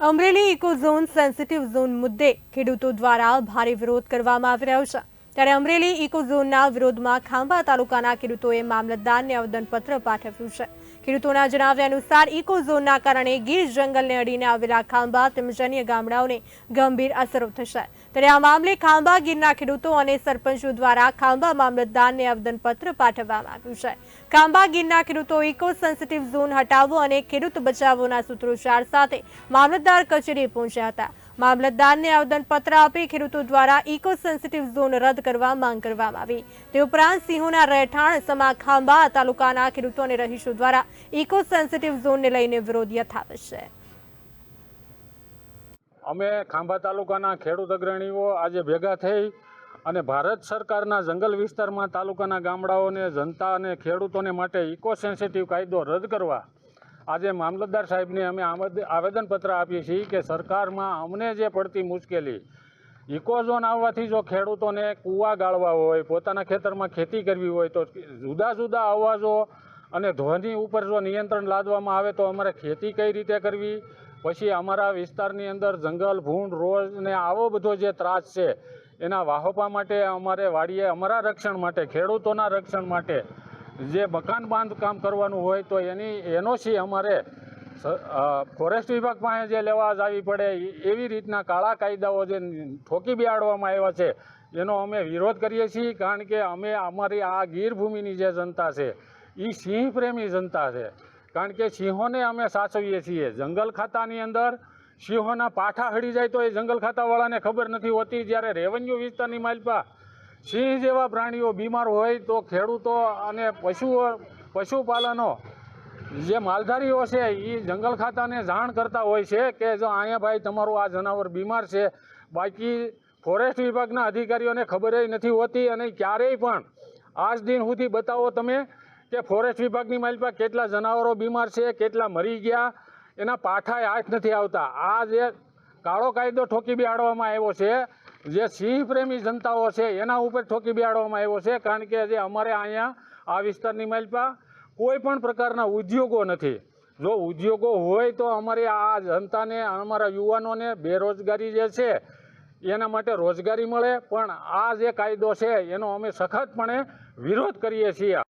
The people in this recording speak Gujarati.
Amreli eco zone sensitive zone મુદ્દે ખેડૂતો દ્વારા ભારે વિરોધ કરવામાં આવી રહ્યો છે. ત્યારે અમરેલી ઇકો ઝોનના વિરોધમાં ખાંભા તાલુકાના ખેડૂતોએ મામલતદારને આવેદનપત્ર પાઠવ્યું છે. ખેડૂતોના જણાવ્યા અનુસાર ઇકો ઝોનના કારણે ગીર જંગલને અડીને આવેલા ખાંભા તેમજ અન્ય ગામડાઓને ગંભીર અસરો થશે. ત્યારે આ મામલે ખાંભા, ગીરના ખેડૂતો અને સરપંચો દ્વારા ખાંભા મામલતદારને આવેદનપત્ર પાઠવવામાં આવ્યું છે. ખાંભા, ગીરના ખેડૂતો ઇકો સેન્સિટિવ ઝોન હટાવો અને ખેડૂત બચાવોના સૂત્રોચ્ચાર સાથે મામલતદાર કચેરીએ પહોંચ્યા હતા. મામલતદારને આવેદનપત્ર આપી ખેડૂતો દ્વારા ઇકો સેન્સિટિવ ઝોન રદ કરવા માંગ કરવામાં આવી. તે ઉપરાંત સિંહોના રહેઠાણ સમા ખાંભા તાલુકાના ખેડૂતો અને રહીશો દ્વારા ઇકો સેન્સિટિવ ઝોનને લઈને વિરોધ યથાવત છે. અમે ખાંભા તાલુકાના ખેડૂત અગ્રણીઓ આજે ભેગા થઈ અને ભારત સરકારના જંગલ વિસ્તારમાં તાલુકાના ગામડાઓને જનતા અને ખેડૂતોને માટે ઇકો સેન્સિટિવ કાયદો રદ કરવા આજે મામલતદાર સાહેબને અમે આવેદનપત્ર આપીએ છીએ કે સરકારમાં અમને જે પડતી મુશ્કેલી, ઇકોઝોન આવવાથી જો ખેડૂતોને કૂવા ગાળવા હોય, પોતાના ખેતરમાં ખેતી કરવી હોય, તો જુદા જુદા અવાજો અને ધ્વનિ ઉપર જો નિયંત્રણ લાદવામાં આવે તો અમારે ખેતી કઈ રીતે કરવી? પછી અમારા વિસ્તારની અંદર જંગલ, ભૂંડ, રોજ ને આવો બધો જે ત્રાસ છે, એના વાહોપા માટે અમારે વાડીએ, અમારા રક્ષણ માટે, ખેડૂતોના રક્ષણ માટે જે મકાન બાંધકામ કરવાનું હોય તો એની એનઓસી અમારે ફોરેસ્ટ વિભાગ પાસે જે લેવા આવી પડે એવી રીતના કાળા કાયદાઓ જે ઠોકી બેહાડવામાં આવ્યા છે, એનો અમે વિરોધ કરીએ છીએ, કારણ કે અમે અમારી આ ગીર ભૂમિની જે જનતા છે એ સિંહ પ્રેમી જનતા છે. કારણ કે સિંહોને અમે સાચવીએ છીએ. જંગલ ખાતાની અંદર સિંહોના પાઠા હળી જાય તો એ જંગલ ખાતાવાળાને ખબર નથી હોતી. જ્યારે રેવન્યુ વિસ્તારની માલપા સિંહ જેવા પ્રાણીઓ બીમાર હોય તો ખેડૂતો અને પશુઓ પશુપાલનો જે માલધારીઓ છે એ જંગલ ખાતાને જાણ કરતા હોય છે કે જો અહીંયા ભાઈ તમારું આ જનાવર બીમાર છે, બાકી ફોરેસ્ટ વિભાગના અધિકારીઓને ખબર નથી હોતી અને ક્યારેય પણ આજ દિન સુધી બતાવો તમે કે ફોરેસ્ટ વિભાગની માલપા કેટલા જનાવરો બીમાર છે, કેટલા મરી ગયા, એના પાઠાએ હાથ નથી આવતા. આ જે કાળો કાયદો ઠોકી બેહાડવામાં આવ્યો છે જે સિંહ પ્રેમી જનતાઓ છે, એના ઉપર ઠોકી બેહાડવામાં આવ્યો છે, કારણ કે જે અમારે અહીંયા આ વિસ્તારની માલપા કોઈ પણ પ્રકારના ઉદ્યોગો નથી. જો ઉદ્યોગો હોય તો અમારી આ જનતાને, અમારા યુવાનોને બેરોજગારી જે છે, એના માટે રોજગારી મળે. પણ આ જે કાયદો છે, એનો અમે સખતપણે વિરોધ કરીએ છીએ.